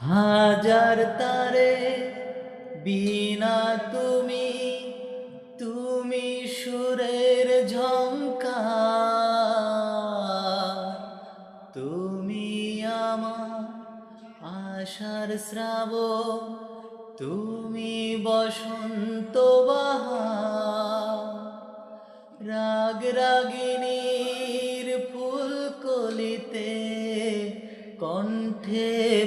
হাজার তারে বিনা তুমি তুমি সুরের ঝঙ্কার তুমি আমার আশার শ্রাবণ, তুমি বসন্ত রাগ রাগিনীর ফুল কলিতে কণ্ঠে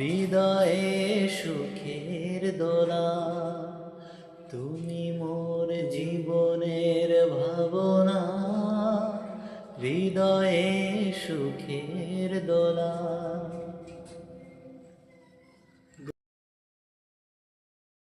হৃদয়ে সুখের দোলা তুমি মোর জীবনের ভাবনা হৃদয়ে সুখের দোলা।